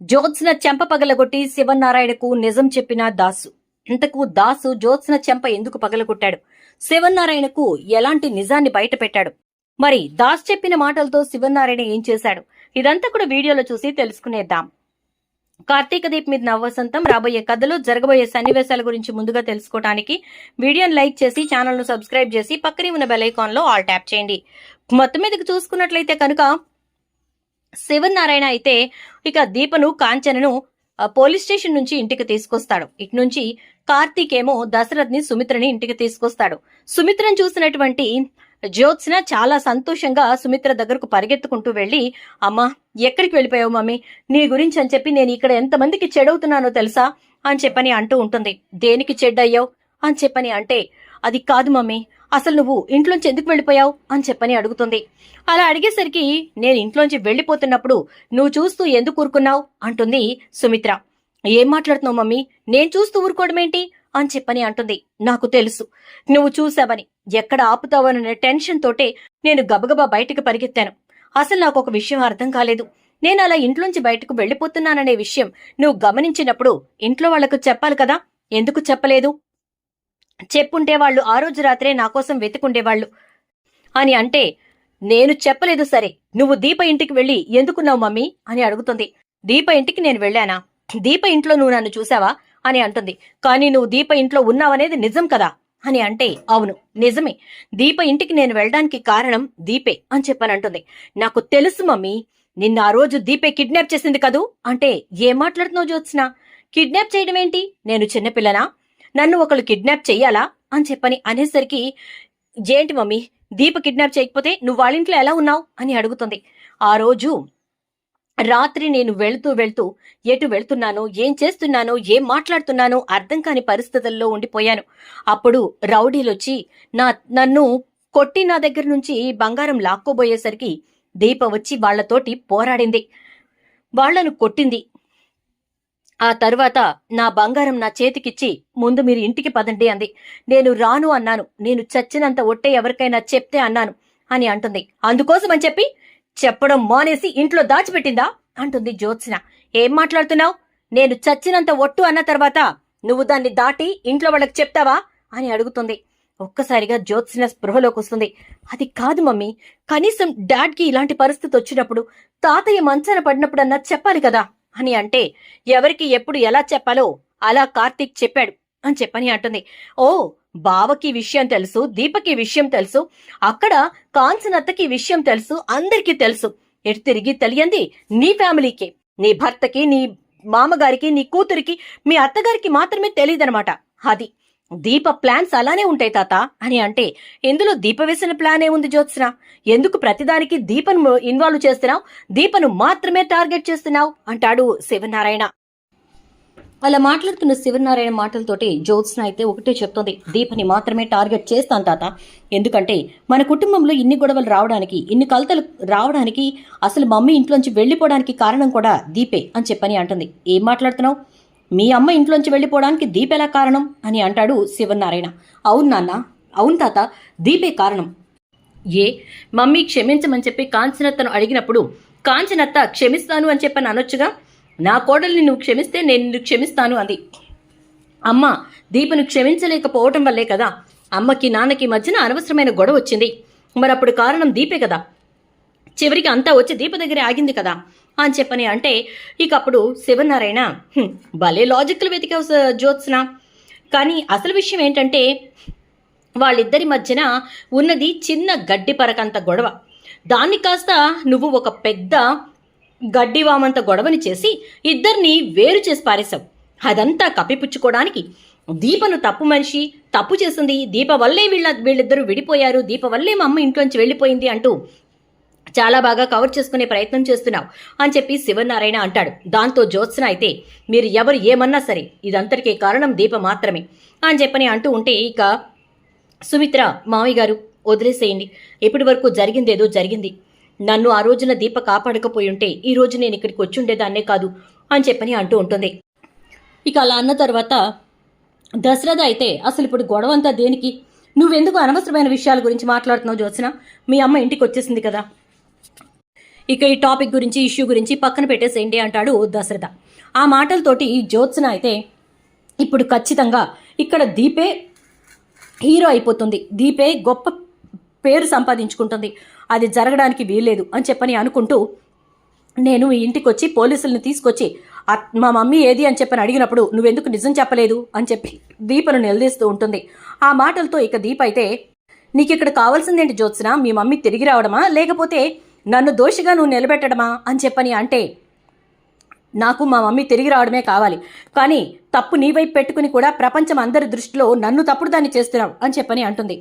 జ్యోత్స్న చెంప పగలగొట్టి శివనారాయణకు నిజం చెప్పిన దాసు. ఇంతకు దాసు జ్యోత్స్న చెంప ఎందుకు పగలగొట్టాడు? శివనారాయణకు ఎలాంటి నిజాన్ని బయటపెట్టాడు? మరి దాస్ చెప్పిన మాటలతో శివనారాయణ ఏం చేశాడు? ఇదంతా కూడా వీడియోలో చూసి తెలుసుకునేద్దాం. కార్తీక దీప్ మీద నవ్వసంతం. రాబోయే కథలు జరగబోయే సన్నివేశాల గురించి ముందుగా తెలుసుకోవడానికి వీడియోని లైక్ చేసి ఛానల్ను సబ్స్క్రైబ్ చేసి పక్కనే ఉన్న బెల్ ఐకాన్లో ఆల్ ట్యాప్ చేయండి. మొత్తం మీదకి చూసుకున్నట్లయితే కనుక శివనారాయణ అయితే ఇక దీపను కాంచనను పోలీస్ స్టేషన్ నుంచి ఇంటికి తీసుకొస్తాడు. ఇటు నుంచి కార్తీక్ ఏమో దశరథ్ని సుమిత్రని ఇంటికి తీసుకొస్తాడు. సుమిత్రను చూసినటువంటి జ్యోత్స్న చాలా సంతోషంగా సుమిత్ర దగ్గరకు పరిగెత్తుకుంటూ వెళ్ళి అమ్మా ఎక్కడికి వెళ్ళిపోయావు మమ్మీ? నీ గురించి అని చెప్పి నేను ఇక్కడ ఎంతమందికి చెడవుతున్నానో తెలుసా? అని చెప్పని అంటూ ఉంటుంది. దేనికి చెడ్డయ్యావు? అని చెప్పని అంటే అది కాదు మమ్మీ. అసలు నువ్వు ఇంట్లోంచి ఎందుకు వెళ్ళిపోయావు అని చెప్పని అడుగుతుంది. అలా అడిగేసరికి నేను ఇంట్లోంచి వెళ్ళిపోతున్నప్పుడు నువ్వు చూస్తూ ఎందుకు ఊరుకున్నావు అంటుంది సుమిత్ర. ఏం మాట్లాడుతున్నావు మమ్మీ? నేను చూస్తూ ఊరుకోవడమేంటి? అని చెప్పని అంటుంది. నాకు తెలుసు. నువ్వు చూసావని ఎక్కడ ఆపుతావననే టెన్షన్ తోటే నేను గబగబా బయటకు పరిగెత్తాను. అసలు నాకు ఒక విషయం అర్థం కాలేదు. నేను అలా ఇంట్లోంచి బయటకు వెళ్ళిపోతున్నాననే విషయం నువ్వు గమనించినప్పుడు ఇంట్లో వాళ్ళకు చెప్పాలి కదా? ఎందుకు చెప్పలేదు? చెప్పుంటే వాళ్ళు ఆ రోజు రాత్రే నా కోసం వెతుకుండేవాళ్ళు అని అంటే నేను చెప్పలేదు సరే నువ్వు దీప ఇంటికి వెళ్ళి ఎందుకున్నావు మమ్మీ? అని అడుగుతుంది. దీప ఇంటికి నేను వెళ్ళానా? దీప ఇంట్లో నువ్వు నన్ను చూసావా? అని అంటుంది. కానీ నువ్వు దీప ఇంట్లో ఉన్నావనేది నిజం కదా? అని అంటే అవును నిజమే. దీప ఇంటికి నేను వెళ్ళడానికి కారణం దీపే అని చెప్పనంటుంది. నాకు తెలుసు మమ్మీ నిన్న ఆ రోజు దీపే కిడ్నాప్ చేసింది కదూ? అంటే ఏం మాట్లాడుతున్నావు జ్యోత్స్న? కిడ్నాప్ చేయడం ఏంటి నేను చిన్నపిల్లనా? నన్ను ఒకళ్ళు కిడ్నాప్ చెయ్యాలా? అని చెప్పని అనేసరికి ఏంటి మమ్మీ దీప కిడ్నాప్ చేయకపోతే నువ్వు వాళ్ళ ఇంట్లో ఎలా ఉన్నావు? అని అడుగుతుంది. ఆ రోజు రాత్రి నేను వెళ్తూ వెళ్తూ ఎటు వెళ్తున్నానో ఏం చేస్తున్నానో ఏం మాట్లాడుతున్నానో అర్థం కాని పరిస్థితుల్లో ఉండిపోయాను. అప్పుడు రౌడీలొచ్చి నా నన్ను కొట్టి నా దగ్గర నుంచి బంగారం లాక్కోబోయేసరికి దీప వచ్చి వాళ్ళతోటి పోరాడింది. వాళ్ళను కొట్టింది. ఆ తర్వాత నా బంగారం నా చేతికిచ్చి ముందు మీరు ఇంటికి పదండి అంది. నేను రాను అన్నాను. నేను చచ్చినంత ఒట్టే ఎవరికైనా చెప్తే అన్నాను అని అంటుంది. అందుకోసం అని చెప్పి చెప్పడం మానేసి ఇంట్లో దాచిపెట్టిందా? అంటుంది జ్యోత్స్న. ఏం మాట్లాడుతున్నావు? నేను చచ్చినంత ఒట్టు అన్న తర్వాత నువ్వు దాన్ని దాటి ఇంట్లో వాళ్ళకి చెప్తావా? అని అడుగుతుంది. ఒక్కసారిగా జ్యోత్స్న స్పృహలోకి వస్తుంది. అది కాదు మమ్మీ. కనీసం డాడ్కి ఇలాంటి పరిస్థితి వచ్చినప్పుడు తాతయ్య మంచాన పడినప్పుడన్నా చెప్పాలి కదా? అని అంటే ఎవరికి ఎప్పుడు ఎలా చెప్పాలో అలా కార్తీక్ చెప్పాడు అని చెప్పని అంటుంది. ఓ బావకి విషయం తెలుసు దీపకి విషయం తెలుసు అక్కడ కాంచనత్తకి విషయం తెలుసు అందరికీ తెలుసు. ఎటు తిరిగి తెలియంది నీ ఫ్యామిలీకి నీ భర్తకి నీ మామగారికి నీ కూతురికి మీ అత్తగారికి మాత్రమే తెలియదనమాట. అది దీప ప్లాన్స్ అలానే ఉంటాయి తాత అని అంటే ఇందులో దీప వేసిన ప్లాన్ ఏముంది జ్యోత్స్న? ఎందుకు ప్రతిదానికి దీపను ఇన్వాల్వ్ చేస్తున్నావు? దీపను మాత్రమే టార్గెట్ చేస్తున్నావు? అంటాడు శివనారాయణ. అలా మాట్లాడుతున్న శివనారాయణ మాటలతోటి జ్యోత్స్న అయితే ఒకటే చెప్తోంది. దీపని మాత్రమే టార్గెట్ చేస్తాను తాత. ఎందుకంటే మన కుటుంబంలో ఇన్ని గొడవలు రావడానికి ఇన్ని కలతలు రావడానికి అసలు మమ్మీ ఇంట్లోంచి వెళ్ళిపోవడానికి కారణం కూడా దీపే అని చెప్పని అంటుంది. ఏం మాట్లాడుతున్నావు? మీ అమ్మ ఇంట్లోంచి వెళ్ళిపోవడానికి దీపెలా కారణం? అని అంటాడు శివనారాయణ. అవును నాన్న అవును తాత దీపే కారణం. ఏ మమ్మీ క్షమించమని చెప్పి కాంచనత్తను అడిగినప్పుడు కాంచనత్త క్షమిస్తాను అని చెప్పని అనొచ్చుగా? నా కోడల్ని నువ్వు క్షమిస్తే నేను నిన్ను క్షమిస్తాను అంది. అమ్మ దీపను క్షమించలేకపోవటం వల్లే కదా అమ్మకి నాన్నకి మధ్యన అనవసరమైన గొడవ వచ్చింది. మరి అప్పుడు కారణం దీపే కదా. చివరికి అంతా వచ్చి దీప దగ్గరే ఆగింది కదా. అని చెప్పని అంటే ఇక అప్పుడు శివనారాయణ భలే లాజిక్లు వెతికావు జ్యోత్స్న. కానీ అసలు విషయం ఏంటంటే వాళ్ళిద్దరి మధ్యన ఉన్నది చిన్న గడ్డి పరకంత గొడవ. దాన్ని కాస్త నువ్వు ఒక పెద్ద గడ్డివామంత గొడవని చేసి ఇద్దరిని వేరు చేసి పారేశావు. అదంతా కప్పిపుచ్చుకోవడానికి దీపను తప్పు మనిషి తప్పు చేసింది. దీప వల్లే వీళ్ళ వీళ్ళిద్దరూ విడిపోయారు. దీప వల్లే మా అమ్మ ఇంట్లోంచి వెళ్ళిపోయింది అంటూ చాలా బాగా కవర్ చేసుకునే ప్రయత్నం చేస్తున్నావు అని చెప్పి శివనారాయణ అంటాడు. దాంతో జ్యోత్స్న అయితే మీరు ఎవరు ఏమన్నా సరే ఇదంతటికీ కారణం దీప మాత్రమే అని చెప్పని అంటూ ఉంటే ఇక సుమిత్ర మావయ్య గారు వదిలేసేయండి. ఇప్పటి వరకు జరిగిందేదో జరిగింది. నన్ను ఆ రోజున దీప కాపాడకపోయి ఉంటే ఈ రోజు నేను ఇక్కడికి వచ్చి ఉండేదాన్నే కాదు అని చెప్పని అంటూ ఉంటుంది. ఇక అలా అన్న తర్వాత దశరథ అయితే అసలు ఇప్పుడు గొడవ అంతా దేనికి? నువ్వెందుకు అనవసరమైన విషయాల గురించి మాట్లాడుతున్నావు జ్యోత్స్న? మీ అమ్మ ఇంటికి వచ్చేసింది కదా. ఇక ఈ టాపిక్ గురించి ఇష్యూ గురించి పక్కన పెట్టేసేయండి అంటాడు దశరథ. ఆ మాటలతోటి జ్యోత్స్న అయితే ఇప్పుడు ఖచ్చితంగా ఇక్కడ దీపే హీరో అయిపోతుంది. దీపే గొప్ప పేరు సంపాదించుకుంటుంది. అది జరగడానికి వీల్లేదు అని చెప్పని అనుకుంటూ నేను ఈ ఇంటికి వచ్చి పోలీసుల్ని తీసుకొచ్చి మా మమ్మీ ఏది? అని చెప్పని అడిగినప్పుడు నువ్వెందుకు నిజం చెప్పలేదు? అని చెప్పి దీపను నిలదీస్తూ ఉంటుంది. ఆ మాటలతో ఇక దీప అయితే నీకు ఇక్కడ కావాల్సిందేంటి జ్యోత్స్న? మీ మమ్మీ తిరిగి రావడమా? లేకపోతే నన్ను దోషిగా నువ్వు నిలబెట్టడమా అని చెప్పని అంటే నాకు మా మమ్మీ తిరిగి రావడమే కావాలి. కానీ తప్పు నీ వైపు పెట్టుకుని కూడా ప్రపంచం అందరి దృష్టిలో నన్ను తప్పుడు దాన్ని చేస్తున్నావు అని చెప్పని అంటుంది.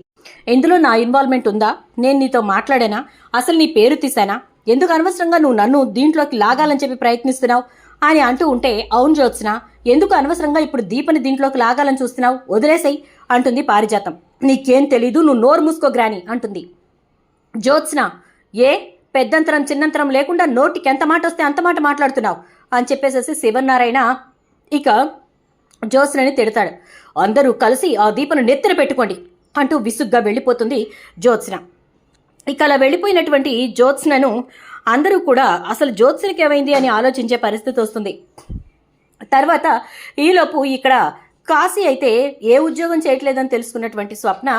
ఇందులో నా ఇన్వాల్వ్మెంట్ ఉందా? నేను నీతో మాట్లాడానా? అసలు నీ పేరు తీసానా ఎందుకు అనవసరంగా నువ్వు నన్ను దీంట్లోకి లాగాలని చెప్పి ప్రయత్నిస్తున్నావు? అని అంటూ ఉంటే అవును జ్యోత్స్న ఎందుకు అనవసరంగా ఇప్పుడు దీపని దీంట్లోకి లాగాలని చూస్తున్నావు? వదిలేసాయి అంటుంది పారిజాతం. నీకేం తెలీదు నువ్వు నోరు మూసుకో గ్రాని అంటుంది. జ్యోత్స్న ఏ? పెద్దంతరం చిన్నంతరం లేకుండా నోటికి ఎంత మాట వస్తే అంత మాట మాట్లాడుతున్నావు అని చెప్పేసేసి శివనారాయణ ఇక జ్యోత్స్నని తిడతాడు. అందరూ కలిసి ఆ దీపను నెత్తిన పెట్టుకోండి అంటూ విసుగ్గా వెళ్ళిపోతుంది జ్యోత్స్న. ఇక అలా వెళ్ళిపోయినటువంటి జ్యోత్స్నను అందరూ కూడా అసలు జ్యోత్స్నకి ఏమైంది అని ఆలోచించే పరిస్థితి వస్తుంది. తర్వాత ఈలోపు ఇక్కడ కాశీ అయితే ఏ ఉద్యోగం చేయట్లేదని తెలుసుకున్నటువంటి స్వప్న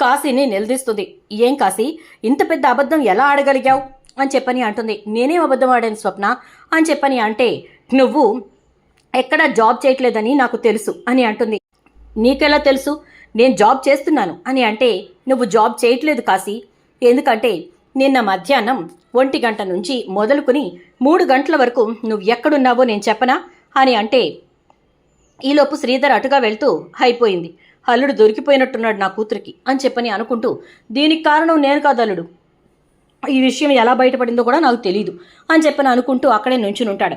కాశీని నిలదీస్తుంది. ఏం కాశీ? ఇంత పెద్ద అబద్ధం ఎలా ఆడగలిగావు? అని చెప్పని అంటుంది. నేనేం అబద్ధం ఆడాను స్వప్న? అని చెప్పని అంటే నువ్వు ఎక్కడ జాబ్ చేయట్లేదని నాకు తెలుసు అని అంటుంది. నీకెలా తెలుసు? నేను జాబ్ చేస్తున్నాను అని అంటే నువ్వు జాబ్ చేయట్లేదు కాశీ. ఎందుకంటే నిన్న మధ్యాహ్నం ఒంటి గంట నుంచి మొదలుకుని మూడు గంటల వరకు నువ్వు ఎక్కడున్నావో నేను చెప్పనా? అని అంటే ఈలోపు శ్రీధర్ అటుగా వెళ్తూ అయిపోయింది. అల్లుడు దొరికిపోయినట్టున్నాడు నా కూతురికి అని చెప్పని అనుకుంటూ దీనికి కారణం నేను కాదు అల్లుడు. ఈ విషయం ఎలా బయటపడిందో కూడా నాకు తెలియదు అని చెప్పని అనుకుంటూ అక్కడే నుంచుని ఉంటాడు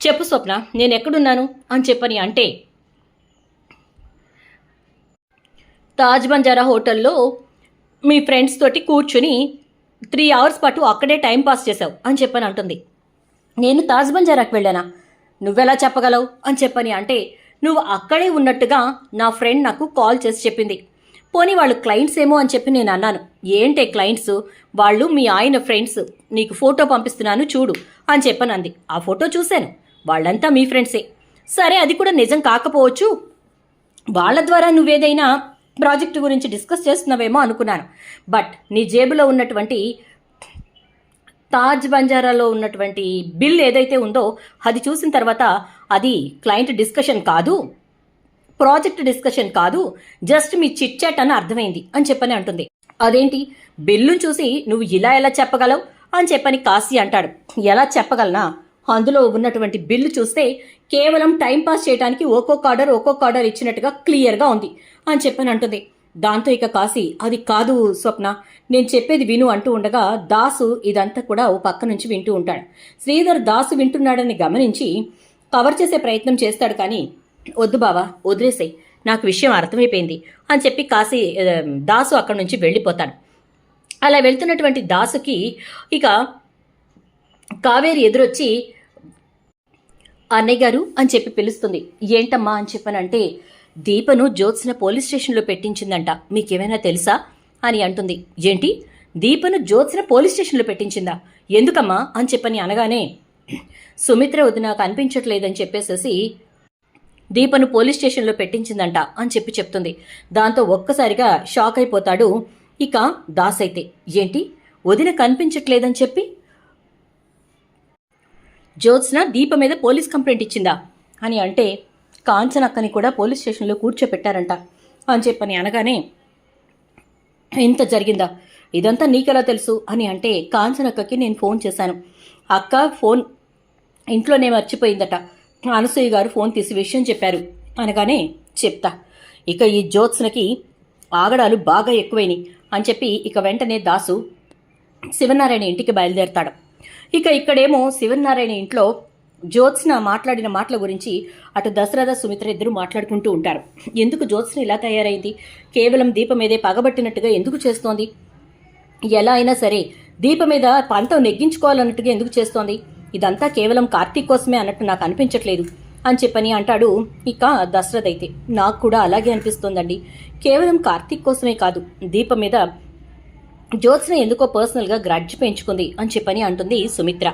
చెప్పు స్వప్న నేను ఎక్కడున్నాను? అని చెప్పని అంటే తాజ్ బంజారా హోటల్లో మీ ఫ్రెండ్స్ తోటి కూర్చుని త్రీ అవర్స్ పాటు అక్కడే టైం పాస్ చేసావు అని చెప్పని అంటుంది. నేను తాజ్ బంజారాకి వెళ్ళానా? నువ్వెలా చెప్పగలవు? అని చెప్పని అంటే నువ్వు అక్కడే ఉన్నట్టుగా నా ఫ్రెండ్ నాకు కాల్ చేసి చెప్పింది. పోనీ వాళ్ళు క్లయింట్స్ ఏమో అని చెప్పి నేను అన్నాను. ఏంటే క్లయింట్స్? వాళ్ళు మీ ఆయన ఫ్రెండ్స్. నీకు ఫోటో పంపిస్తున్నాను చూడు అని చెప్పని అంది ఆ ఫోటో చూశాను. వాళ్ళంతా మీ ఫ్రెండ్సే. సరే అది కూడా నిజం కాకపోవచ్చు. వాళ్ళ ద్వారా నువ్వేదైనా ప్రాజెక్టు గురించి డిస్కస్ చేస్తున్నావేమో అనుకున్నాను. బట్ నీ జేబులో ఉన్నటువంటి తాజ్ బంజారాలో ఉన్నటువంటి బిల్ ఏదైతే ఉందో అది చూసిన తర్వాత అది క్లయింట్ డిస్కషన్ కాదు ప్రాజెక్ట్ డిస్కషన్ కాదు జస్ట్ మీ చిట్ చాట్ అని అర్థమైంది అని చెప్పని అంటుంది. అదేంటి? బిల్లును చూసి నువ్వు ఇలా ఎలా చెప్పగలవు అని చెప్పని కాశీ అంటాడు. ఎలా చెప్పగలనా? అందులో ఉన్నటువంటి బిల్లు చూస్తే కేవలం టైంపాస్ చేయడానికి ఒక్కొక్క ఆర్డర్ ఒక్కొక్క ఆర్డర్ ఇచ్చినట్టుగా క్లియర్గా ఉంది అని చెప్పని అంటుంది. దాంతో ఇక కాశీ అది కాదు స్వప్న నేను చెప్పేది విను అంటూ ఉండగా దాసు ఇదంతా కూడా ఓ పక్క నుంచి వింటూ ఉంటాడు. శ్రీధర్ దాసు వింటున్నాడని గమనించి కవర్ చేసే ప్రయత్నం చేస్తాడు కానీ వద్దు బావా వదిలేసాయి నాకు విషయం అర్థమైపోయింది అని చెప్పి కాశీ దాసు అక్కడి నుంచి వెళ్ళిపోతాడు. అలా వెళ్తున్నటువంటి దాసుకి ఇక కావేరి ఎదురొచ్చి అన్నయ్య గారు అని చెప్పి పిలుస్తుంది. ఏంటమ్మా అని చెప్పనంటే దీపను జ్యోత్స్న పోలీస్ స్టేషన్లో పెట్టించిందంట మీకేమైనా తెలుసా? అని అంటుంది. ఏంటి? దీపను జ్యోత్స్న పోలీస్ స్టేషన్లో పెట్టించిందా? ఎందుకమ్మా? అని చెప్పని అనగానే సుమిత్ర వద్దు నాకు అనిపించట్లేదని చెప్పేసేసి దీపను పోలీస్ స్టేషన్లో పెట్టించిందంట అని చెప్పి చెప్తుంది. దాంతో ఒక్కసారిగా షాక్ అయిపోతాడు ఇక దాస్ అయితే. ఏంటి? వదిన కనిపించట్లేదని చెప్పి? జ్యోత్స్న దీప మీద పోలీస్ కంప్లైంట్ ఇచ్చిందా? అని అంటే కాంచనక్కని కూడా పోలీస్ స్టేషన్లో కూర్చోపెట్టారంట అని చెప్పని అనగానే ఇంత జరిగిందా? ఇదంతా నీకెలా తెలుసు? అని అంటే కాంచనక్కకి నేను ఫోన్ చేశాను. అక్క ఫోన్ ఇంట్లోనే మర్చిపోయిందట. అనసూయ గారు ఫోన్ తీసి విషయం చెప్పారు. అనగానే చెప్తా. ఇక ఈ జ్యోత్స్నకి ఆగడాలు బాగా ఎక్కువైనాయి అని చెప్పి ఇక వెంటనే దాసు శివనారాయణ ఇంటికి బయలుదేరతాడు. ఇక ఇక్కడేమో శివనారాయణ ఇంట్లో జ్యోత్స్న మాట్లాడిన మాటల గురించి అటు దశరథ సుమిత్ర ఇద్దరు మాట్లాడుకుంటూ ఉంటారు. ఎందుకు జ్యోత్స్న ఇలా తయారైంది? కేవలం దీపం మీదే పగబట్టినట్టుగా ఎందుకు చేస్తోంది? ఎలా అయినా సరే దీపం మీద పంతం నెగ్గించుకోవాలన్నట్టుగా ఎందుకు చేస్తోంది? ఇదంతా కేవలం కార్తీక్ కోసమే అన్నట్టు నాకు అనిపించట్లేదు. అని చెప్పని అంటాడు ఇక దశరథ్ అయితే. నాకు కూడా అలాగే అనిపిస్తోందండి. కేవలం కార్తీక్ కోసమే కాదు దీపం మీద జ్యోత్స్న ఎందుకో పర్సనల్గా గ్రడ్జ్ పెంచుకుంది అని చెప్పని అంటుంది సుమిత్ర.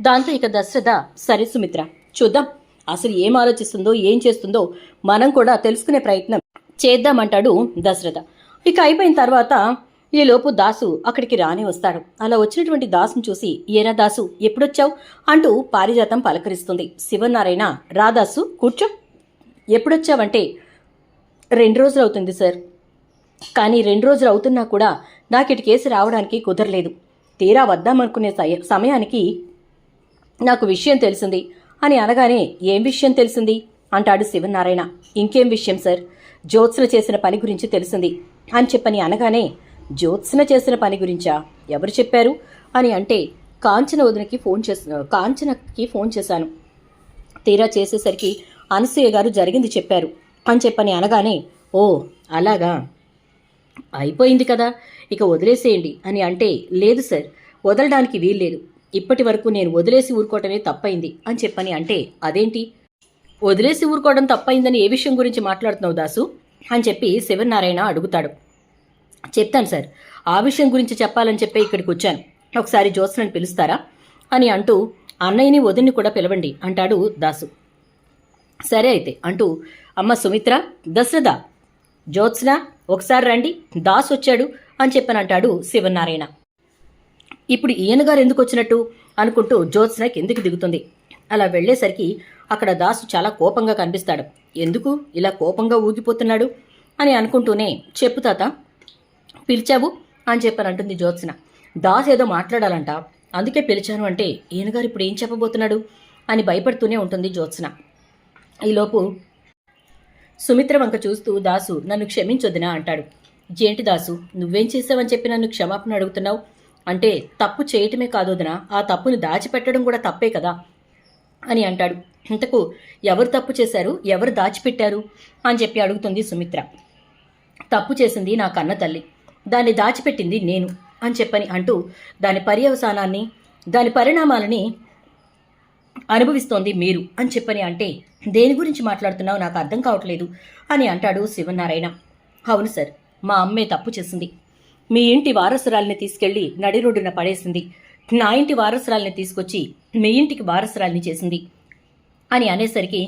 దాంతో ఇక దశరథ సరే సుమిత్ర చూద్దాం. అసలు ఏం ఆలోచిస్తుందో ఏం చేస్తుందో మనం కూడా తెలుసుకునే ప్రయత్నం చేద్దామంటాడు దశరథ. ఇక అయిపోయిన తర్వాత ఈలోపు దాసు అక్కడికి రాని వస్తాడు. అలా వచ్చినటువంటి దాసును చూసి ఏరా దాసు ఎప్పుడొచ్చావు? అంటూ పారిజాతం పలకరిస్తుంది. శివనారాయణ రాదాసు కూర్చో. ఎప్పుడొచ్చావంటే రెండు రోజులు అవుతుంది సార్. కానీ రెండు రోజులు అవుతున్నా కూడా నాకు ఇటు కేసు రావడానికి కుదరలేదు. తీరా వద్దామనుకునే సమయానికి నాకు విషయం తెలిసింది. అని అనగానే ఏం విషయం తెలిసింది? అంటాడు శివనారాయణ. ఇంకేం విషయం సార్? జ్యోత్స్న చేసిన పని గురించి తెలిసింది. అని చెప్పని అనగానే జ్యోత్స్న చేసిన పని గురించా? ఎవరు చెప్పారు? అని అంటే కాంచన వదినకి ఫోన్ చేసి కాంచనకి ఫోన్ చేశాను. తీరా చేసేసరికి అనసూయ గారు జరిగింది చెప్పారు. అని చెప్పని అనగానే ఓ అలాగా? అయిపోయింది కదా ఇక వదిలేసేయండి అని అంటే లేదు సార్ వదలడానికి వీల్లేదు. ఇప్పటి వరకు నేను వదిలేసి ఊరుకోవటమే తప్పైంది అని చెప్పని అంటే అదేంటి? వదిలేసి ఊరుకోవడం తప్పైందని ఏ విషయం గురించి మాట్లాడుతున్నావు దాసు? అని చెప్పి శివనారాయణ అడుగుతాడు. చెప్తాను సార్. ఆ విషయం గురించి చెప్పాలని చెప్పి ఇక్కడికి వచ్చాను. ఒకసారి జ్యోత్స్నని పిలుస్తారా? అని అంటూ అన్నయ్యని వదిన్ని కూడా పిలవండి అంటాడు దాసు. సరే అయితే అంటూ అమ్మ సుమిత్ర దశరథ జ్యోత్స్న ఒకసారి రండి దాస్ వచ్చాడు అని చెప్పని అంటాడు శివనారాయణ. ఇప్పుడు ఈయన గారు ఎందుకు వచ్చినట్టు? అనుకుంటూ జ్యోత్స్న కిందికి దిగుతుంది? అలా వెళ్ళేసరికి అక్కడ దాసు చాలా కోపంగా కనిపిస్తాడు. ఎందుకు? ఇలా కోపంగా ఊగిపోతున్నాడు? అని అనుకుంటూనే చెప్పు తాత పిలిచావు అని చెప్పని అంటుంది జ్యోత్స్న. దాస్ ఏదో మాట్లాడాలంట. అందుకే పిలిచాను అంటే ఈయనగారు ఇప్పుడు ఏం చెప్పబోతున్నాడు అని భయపడుతూనే ఉంటుంది జ్యోత్స్న. ఈలోపు సుమిత్ర వంక చూస్తూ దాసు నన్ను క్షమించొద్దునా అంటాడు. ఏంటి దాసు నువ్వేం చేసావని చెప్పి నన్ను క్షమాపణ అడుగుతున్నావు? అంటే తప్పు చేయటమే కాదోదనా ఆ తప్పును దాచిపెట్టడం కూడా తప్పే కదా? అని అంటాడు. ఇంతకు ఎవరు తప్పు చేశారు? ఎవరు దాచిపెట్టారు? అని చెప్పి అడుగుతుంది సుమిత్ర. తప్పు చేసింది నా కన్న తల్లి. దాన్ని దాచిపెట్టింది నేను అని చెప్పని అంటూ దాని పర్యవసానాన్ని దాని పరిణామాలని అనుభవిస్తోంది మీరు అని చెప్పని అంటే దేని గురించి మాట్లాడుతున్నావు నాకు అర్థం కావట్లేదు అని అంటాడు శివనారాయణ. అవును సార్ మా అమ్మే తప్పు చేసింది. మీ ఇంటి వారసురాల్ని తీసుకెళ్ళి నడి రోడ్డున పడేసింది. నా ఇంటి వారసురాల్ని తీసుకొచ్చి మీ ఇంటికి వారసురాల్ని చేసింది అని అనేసరికి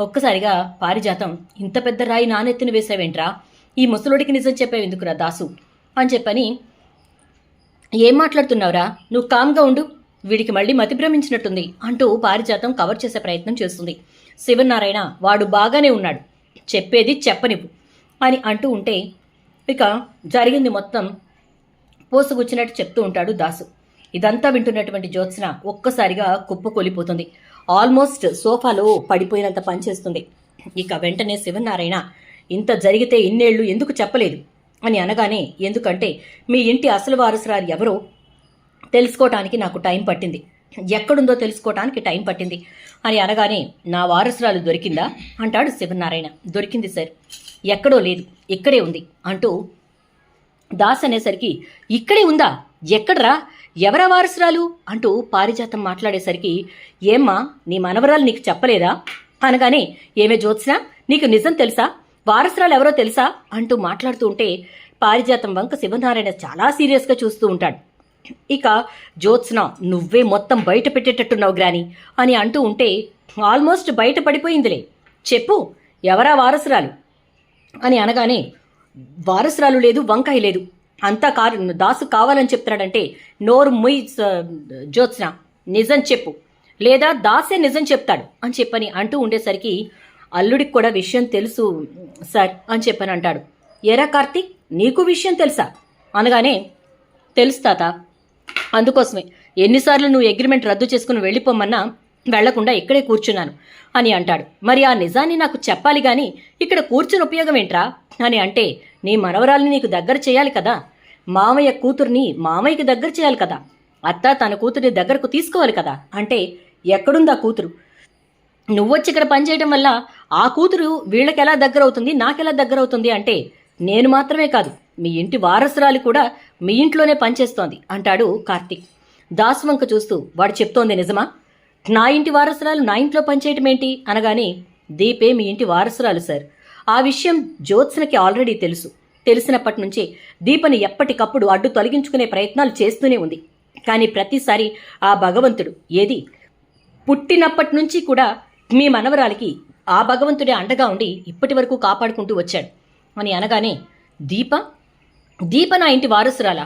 ఒక్కసారిగా పారిజాతం ఇంత పెద్ద రాయి నానెత్తిన వేసావేంట్రా? ఈ ముసలుడికి నిజం చెప్పేందుకురా దాసు? అని చెప్పని ఏం మాట్లాడుతున్నావురా? నువ్వు కామ్గా ఉండు. వీడికి మళ్ళీ మతి భ్రమించినట్టుంది అంటూ పారిజాతం కవర్ చేసే ప్రయత్నం చేస్తుంది. శివనారాయణ వాడు బాగానే ఉన్నాడు. చెప్పేది చెప్పనివ్వు అని అంటూ ఉంటే ఇక జరిగింది మొత్తం పోసుగుచ్చినట్టు చెప్తూ ఉంటాడు దాసు. ఇదంతా వింటున్నటువంటి జ్యోత్స్న ఒక్కసారిగా కుప్పకొలిపోతుంది ఆల్మోస్ట్ సోఫాలో పడిపోయినంత పనిచేస్తుంది ఇక వెంటనే శివనారాయణ ఇంత జరిగితే ఇన్నేళ్ళు ఎందుకు చెప్పలేదు? అని అనగానే ఎందుకంటే మీ ఇంటి అసలు వారసురాలు ఎవరో తెలుసుకోవటానికి నాకు టైం పట్టింది. ఎక్కడుందో తెలుసుకోవటానికి టైం పట్టింది. అని అనగానే నా వారసురాలు దొరికిందా? అంటాడు శివనారాయణ. దొరికింది సార్. ఎక్కడో లేదు. ఇక్కడే ఉంది. అంటూ దాస్ అనేసరికి ఇక్కడే ఉందా? ఎక్కడరా? ఎవరా వారసురాలు? అంటూ పారిజాతం మాట్లాడేసరికి ఏమ్మా నీ మనవరాలు నీకు చెప్పలేదా? అనగానే ఏమే జ్యోత్స్న నీకు నిజం తెలుసా? వారసురాలు ఎవరో తెలుసా? అంటూ మాట్లాడుతూ ఉంటే పారిజాతం వంక శివనారాయణ చాలా సీరియస్గా చూస్తూ ఉంటాడు. ఇక జ్యోత్స్న నువ్వే మొత్తం బయట పెట్టేటట్టున్నావు గ్రాని అని అంటూ ఉంటే ఆల్మోస్ట్ బయట పడిపోయిందిలే. చెప్పు ఎవరా వారసురాలు? అని అనగానే వారసురాలు లేదు వంకాయ లేదు. అంతా కారు దాసు కావాలని చెప్తున్నాడంటే నోరు ముయ్ జ్యోత్స్న. నిజం చెప్పు. లేదా దాసే నిజం చెప్తాడు అని చెప్పని అంటూ ఉండేసరికి అల్లుడికి కూడా విషయం తెలుసు సార్ అని చెప్పని అంటాడు. ఎరా కార్తీక్ నీకు విషయం తెలుసా? అనగానే తెలుసు తాత. అందుకోసమే ఎన్నిసార్లు నువ్వు అగ్రిమెంట్ రద్దు చేసుకుని వెళ్ళిపోమన్నా వెళ్ళకుండా ఇక్కడే కూర్చున్నాను అని అంటాడు. మరి ఆ నిజాన్ని నాకు చెప్పాలి గాని ఇక్కడ కూర్చుని ఉపయోగం ఏంట్రా? అని అంటే నీ మనవరాల్ని నీకు దగ్గర చేయాలి కదా? మామయ్య కూతుర్ని మామయ్యకి దగ్గర చేయాలి కదా? అత్త తన కూతుర్ని దగ్గరకు తీసుకోవాలి కదా? అంటే ఎక్కడుందా కూతురు? నువ్వొచ్చి ఇక్కడ పనిచేయడం వల్ల ఆ కూతురు వీళ్ళకెలా దగ్గరవుతుంది దగ్గర అవుతుంది నాకెలా దగ్గర అవుతుంది అంటే నేను మాత్రమే కాదు మీ ఇంటి వారసురాలు కూడా మీ ఇంట్లోనే పనిచేస్తోంది అంటాడు కార్తీక్. దాసు వంక చూస్తూ వాడు చెప్తోంది నిజమా? నా ఇంటి వారసురాలు నా ఇంట్లో పనిచేయటం ఏంటి? అనగానే దీపే మీ ఇంటి వారసురాలు సార్. ఆ విషయం జ్యోత్స్నకి ఆల్రెడీ తెలుసు. తెలిసినప్పటి నుంచే దీపని ఎప్పటికప్పుడు అడ్డు తొలగించుకునే ప్రయత్నాలు చేస్తూనే ఉంది. కానీ ప్రతిసారి ఆ భగవంతుడు ఏది? పుట్టినప్పటి నుంచి కూడా మీ మనవరాలికి ఆ భగవంతుడే అండగా ఉండి ఇప్పటి వరకు కాపాడుకుంటూ వచ్చాడు. అని అనగానే దీప దీప నా ఇంటి వారసురాలా?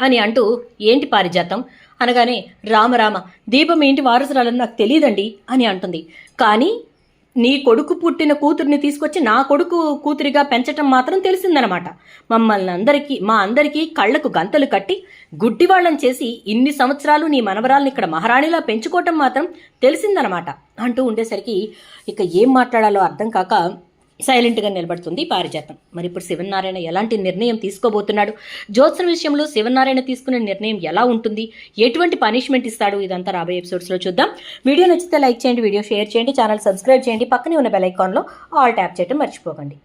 అని అంటూ ఏంటి పారిజాతం? అనగానే రామరామ దీపం ఇంటి వారసురాలని నాకు తెలియదండి అని అంటుంది. కానీ నీ కొడుకు పుట్టిన కూతుర్ని తీసుకొచ్చి నా కొడుకు కూతురిగా పెంచటం మాత్రం తెలిసిందనమాట. మమ్మల్ని అందరికీ మా అందరికీ కళ్ళకు గంతలు కట్టి గుడ్డివాళ్ళని చేసి ఇన్ని సంవత్సరాలు నీ మనవరాల్ని ఇక్కడ మహారాణిలా పెంచుకోవటం మాత్రం తెలిసిందనమాట. అంటూ ఉండేసరికి ఇక ఏం మాట్లాడాలో అర్థం కాక సైలెంట్గా నిలబడుతుంది పారిజాతం. మరి ఇప్పుడు శివనారాయణ ఎలాంటి నిర్ణయం తీసుకోబోతున్నాడు? జ్యోత్సన విషయంలో శివనారాయణ తీసుకునే నిర్ణయం ఎలా ఉంటుంది? ఎటువంటి పనిష్మెంట్ ఇస్తాడు? ఇదంతా రాబోయే ఎపిసోడ్స్లో చూద్దాం. వీడియో నచ్చితే లైక్ చేయండి వీడియో షేర్ చేయండి ఛానల్ సబ్స్క్రైబ్ చేయండి పక్కనే ఉన్న బెల్ ఐకాన్లో ఆల్ ట్యాప్ చేయడం మర్చిపోకండి.